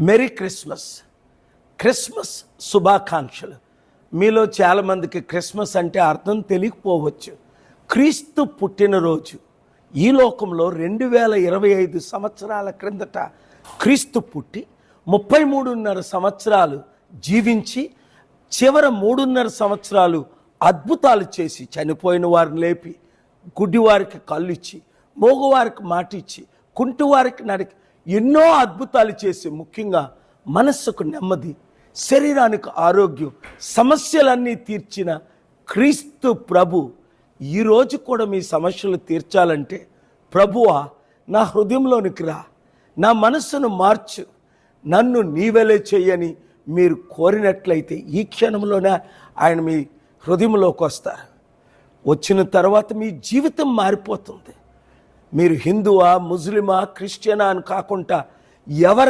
Merry Christmas Christmas శుభాకాంక్షలు. మీలో చాలామందికి క్రిస్మస్ అంటే అర్థం తెలియకపోవచ్చు. క్రీస్తు పుట్టినరోజు. ఈ లోకంలో రెండు వేల ఇరవై ఐదు సంవత్సరాల క్రిందట క్రీస్తు పుట్టి ముప్పై మూడున్నర సంవత్సరాలు జీవించి చివర మూడున్నర సంవత్సరాలు అద్భుతాలు చేసి చనిపోయిన వారిని లేపి గుడ్డివారికి కళ్ళు ఇచ్చి మోగువారికి మాట ఇచ్చి కుంటివారికి నడికి ఎన్నో అద్భుతాలు చేసి ముఖ్యంగా మనస్సుకు నెమ్మది శరీరానికి ఆరోగ్యం సమస్యలన్నీ తీర్చిన క్రీస్తు ప్రభు ఈరోజు కూడా మీ సమస్యలు తీర్చాలంటే ప్రభువా నా హృదయంలోనికి రా. నా మనస్సును మార్చు. నన్ను నీవెలే చేయని మీరు కోరినట్లయితే ఈ క్షణంలోనే ఆయన మీ హృదయంలోకి వస్తారు. వచ్చిన తర్వాత మీ జీవితం మారిపోతుంది. మీరు హిందువా ముస్లిమా క్రిస్టియనా అని కాకుండా ఎవరై